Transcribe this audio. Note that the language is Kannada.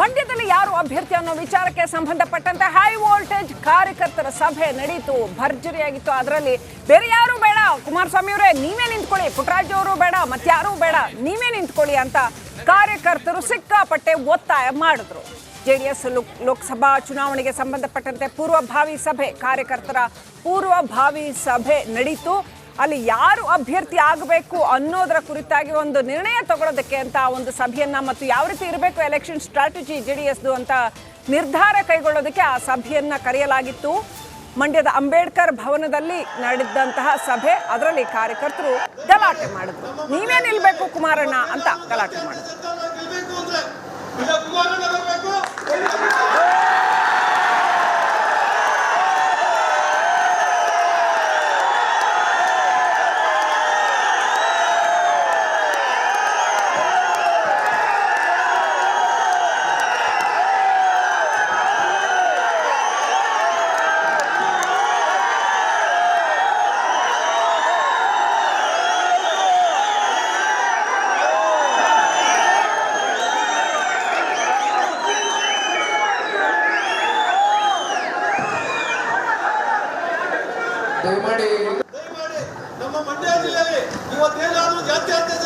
ಮಂಡ್ಯದಲ್ಲಿ ಯಾರು ಅಭ್ಯರ್ಥಿ ಅನ್ನೋ ವಿಚಾರಕ್ಕೆ ಸಂಬಂಧಪಟ್ಟಂತೆ ಹೈ ವೋಲ್ಟೇಜ್ ಕಾರ್ಯಕರ್ತರ ಸಭೆ ನಡೀತು. ಭರ್ಜರಿಯಾಗಿತ್ತು. ಅದರಲ್ಲಿ ಬೇರೆ ಯಾರು ಬೇಡ. ಕುಮಾರಸ್ವಾಮಿ ಅವರೇ, ನೀವೇ ನಿಂತ್ಕೊಳ್ಳಿ. ಪುಟ್ಟರಾಜು ಅವರು ಬೇಡ ಮತ್ಯಾರೂ ಬೇಡ. ನೀವೇ ನಿಂತ್ಕೊಳ್ಳಿ ಅಂತ ಕಾರ್ಯಕರ್ತರು ಸಿಕ್ಕಾಪಟ್ಟೆ ಒತ್ತಾಯ ಮಾಡಿದ್ರು. ಜೆಡಿಎಸ್ ಲೋಕಸಭಾ ಚುನಾವಣೆಗೆ ಸಂಬಂಧಪಟ್ಟಂತೆ ಪೂರ್ವಭಾವಿ ಸಭೆ, ಕಾರ್ಯಕರ್ತರ ಪೂರ್ವಭಾವಿ ಸಭೆ ನಡೀತು. ಅಲ್ಲಿ ಯಾರು ಅಭ್ಯರ್ಥಿ ಆಗಬೇಕು ಅನ್ನೋದರ ಕುರಿತಾಗಿ ಒಂದು ನಿರ್ಣಯ ತಗೊಳ್ಳೋದಕ್ಕೆ ಅಂತ ಒಂದು ಸಭೆಯನ್ನು ಮತ್ತು ಯಾವ ರೀತಿ ಇರಬೇಕು ಎಲೆಕ್ಷನ್ ಸ್ಟ್ರಾಟಜಿ ಜೆ ಡಿ ಎಸ್ದು ಅಂತ ನಿರ್ಧಾರ ಕೈಗೊಳ್ಳೋದಕ್ಕೆ ಆ ಸಭೆಯನ್ನು ಕರೆಯಲಾಗಿತ್ತು. ಮಂಡ್ಯದ ಅಂಬೇಡ್ಕರ್ ಭವನದಲ್ಲಿ ನಡೆದಂತಹ ಸಭೆ, ಅದರಲ್ಲಿ ಕಾರ್ಯಕರ್ತರು ಗಲಾಟೆ ಮಾಡಿದ್ರು. ನೀವೇ ನಿಲ್ಬೇಕು ಕುಮಾರಣ್ಣ ಅಂತ ಗಲಾಟೆ ಮಾಡಿದ್ರು. ದಯಮಾಡಿ. ನಮ್ಮ ಮಂಡ್ಯ ಜಿಲ್ಲೆಯಲ್ಲಿ ಇವತ್ತೇನಾದ್ರೂ ಜಾತ್ಯತೀತ